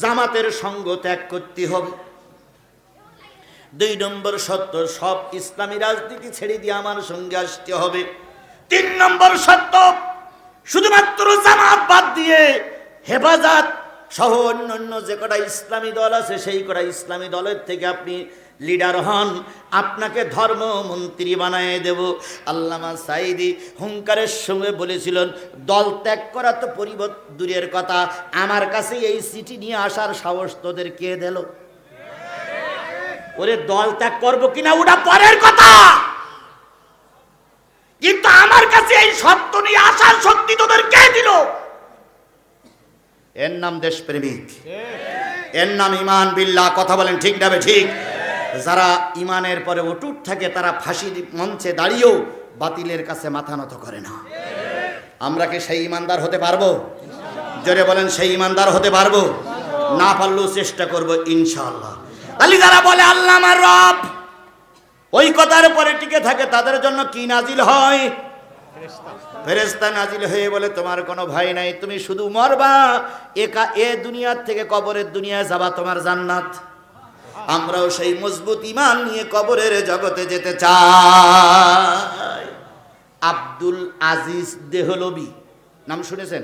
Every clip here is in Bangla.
জামাতের সঙ্গ ত্যাগ করতে হবে। দুই নম্বর সত্য সব ইসলামী রাজনীতি ছেড়ে দিয়ে আমার সঙ্গে আসতে হবে। তিন নম্বর সত্য শুধুমাত্র জামাত বাদ দিয়ে হেফাজত সহ অন্যান্য যে কটা ইসলামী দল আছে, সেই কটা ইসলামী দলের থেকে আপনি লিডার হন আপনাকে ধর্মমন্ত্রী বানায় দেব। আল্লামা সাইদি হুঙ্কারের সঙ্গে বলেছিলেন দল ত্যাগ করা তো পরিবর্ত দূরের কথা আমার কাছে এই চিঠি নিয়ে আসার সাহস তোদের কে দিল? ওরে দল ত্যাগ করব কিনা ওটা পরের কথা। কিন্তু আমার কাছে এই সত্য নিয়ে আসার শক্তি তোদের কে দিল? এর নাম দেশপ্রেমিক। এর নাম ইমান বিল্লাহ কথা বলেন ঠিক যাবে ঠিক? যারা ইমানের পরে অটুট থাকে, তারা ফাঁসির মঞ্চে দাঁড়িয়েও বাতিলের কাছে মাথা নত করে না। আমরা কি সেই ইমানদার হতে পারব? জোরে বলেন, সেই ইমানদার হতে পারব? না পারলেও চেষ্টা করব, ইনশাআল্লাহ। তাহলে যারা বলে, আল্লাহ আমার রব, ওই কথার পরে টিকে থাকে, তাদের জন্য কি নাজিল হয়? ফেরেস্তা নাজিল হয়ে বলে, তোমার কোনো ভয় নাই, তুমি শুধু মরবা। একা এ দুনিয়ার থেকে কবরের দুনিয়ায় যাবা, তোমার জান্নাত। আমরাও সেই মজবুত ইমান নিয়ে কবরের জগতে যেতে চাই। আব্দুল আজিজ দেহলবি, নাম শুনেছেন?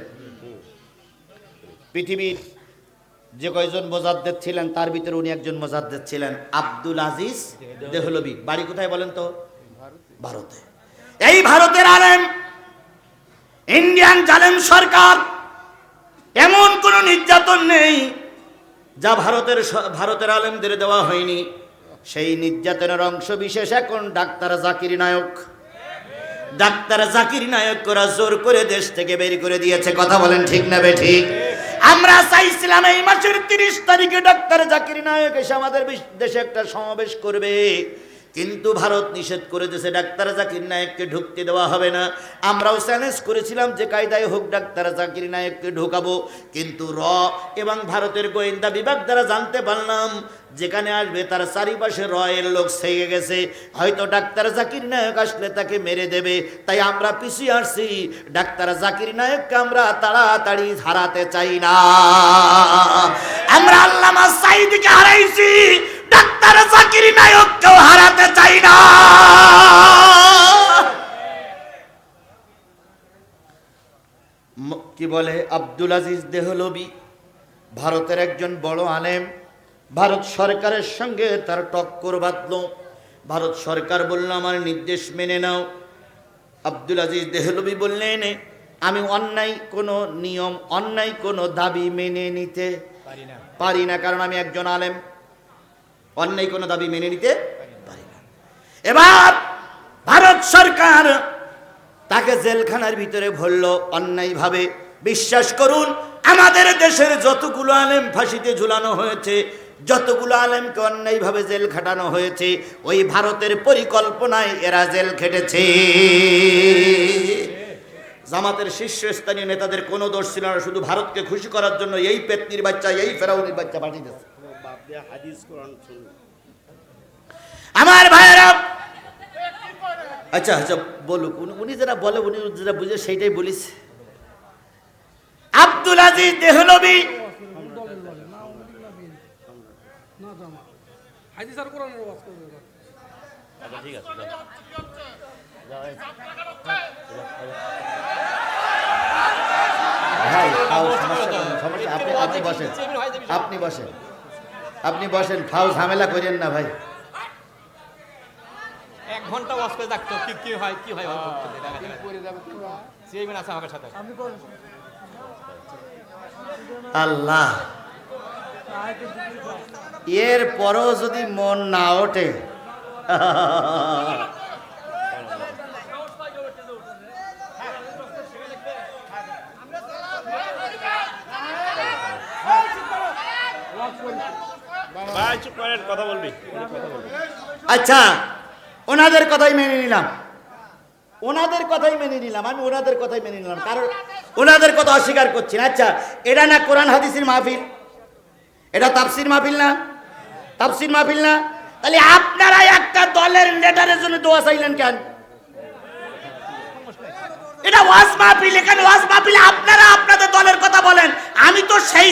পৃথিবীর যে কয়জন মোজাদ্দেদ ছিলেন, তার ভিতরে উনি একজন মোজাদ্দেদ ছিলেন, আব্দুল আজিজ দেহলবি। বাড়ি কোথায় বলেন তো? ভারতে। এই ভারতের আলেম, ইন্ডিয়ান জালেম সরকার, এমন কোনো নির্যাতন নেই যা ভারতের ভারতের আলেমদের দেওয়া হয়নি, সেই নির্যাতনের অংশ বিশেষ এখন ডাক্তার জাকির নায়ক। ডাক্তার জাকির নায়ক করা জোর করে দেশ থেকে বের করে দিয়েছে, কথা বলেন ঠিক না ঠিক? আমরা চাইছিলাম এই মাসের তিরিশ তারিখে ডাক্তার জাকির নায়ক এসে আমাদের দেশে একটা সমাবেশ করবে। কিন্তু ভারত নিষেধ করে দিয়েছে ডাক্তার জাকির নায়ককে ঢুকতে দেওয়া হবে না। আমরাও চ্যালেঞ্জ করেছিলাম যে কায়দায় হোক, ডাক্তার জাকির নায়ককে ঢোকাবো। কিন্তু র এবং ভারতের গোয়েন্দা বিভাগ দ্বারা জানতে পারলাম, যেখানে আসবে তার চারিপাশে রয়ের লোক সেগে গেছে। হয়তো ডাক্তার জাকির নায়ক আসলে তাকে মেরে দেবে। তাই আমরা পিছিয়ে আসছি। ডাক্তার জাকির নায়ককে আমরা তাড়াতাড়ি হারাতে চাই না। আমরা আল্লামা সাইদিকে হারাইছি। ডাক্তার জাকির নায়ককেও হারাতে চাই না। কি বলে? আব্দুল আজিজ দেহলবি ভারতের একজন বড় আলেম। ভারত সরকারের সঙ্গে তার টক্কর বাঁধল। ভারত সরকার বলল আমার নির্দেশ মেনে নাও। আব্দুল আজিজ দেহলবি বললেন আমি অন্যায় কোনো নিয়ম অন্যায় কোনো দাবি মেনে নিতে পারি না। পারি না কারণ আমি একজন আলেম। অন্যায় কোনো দাবি মেনে নিতে পারি না। এবার ভারত সরকার তাকে জেলখানার ভিতরে ভরল অন্যায়ভাবে। বিশ্বাস করুন, আমাদের দেশের যতগুলো আলেম ফাঁসিতে ঝুলানো হয়েছে, যতগুলো আলেমকে অন্যায়ভাবে জেল খাটানো হয়েছে, ওই ভারতের পরিকল্পনায় এরা জেল খেটেছে। জামাতের শীর্ষস্থানীয় নেতাদের কোনো দোষ ছিল না, শুধু ভারতকে খুশি করার জন্য এই পেতনির বাচ্চা, এই ফেরাউনির বাচ্চা পাঠিয়ে দিয়েছে আমার ভাইয়েরা আচ্ছা আচ্ছা বলুক উনি যেটা বলে উনি যেটা বুঝে সেইটাই বলিস। আব্দুল আজিজ দেহলবি। হাদিস আপনি আপনি বসেন। আপনি বসেন। আপনি বসেন খাও ঝামেলা করেন না ভাই। এক ঘণ্টা ওয়াশ করে থাকতো কি কি হয় কি হয় চেয়ারম্যান আছে আমার সাথে। আল্লাহ। এর পরও যদি মন না ওঠে আচ্ছা ওনাদের কথাই মেনে নিলাম। ওনাদের কথাই মেনে নিলাম, আমি ওনাদের কথাই মেনে নিলাম, কারণ ওনাদের কথা অস্বীকার করছি না। আচ্ছা এটা না কোরআন হাদিসের মাহফিল? এটা তাফসির মাহফিল না? তাফসির মাহফিল না? তাহলে আপনারা একটা দলের নেতারের জন্য দোয়া চাইলেন কেন? এটা ওয়াজ মাহফিল, এখানে ওয়াজ মাহফিলে আপনারা আপনাদের দলের কথা বলেন। আমি তো সেই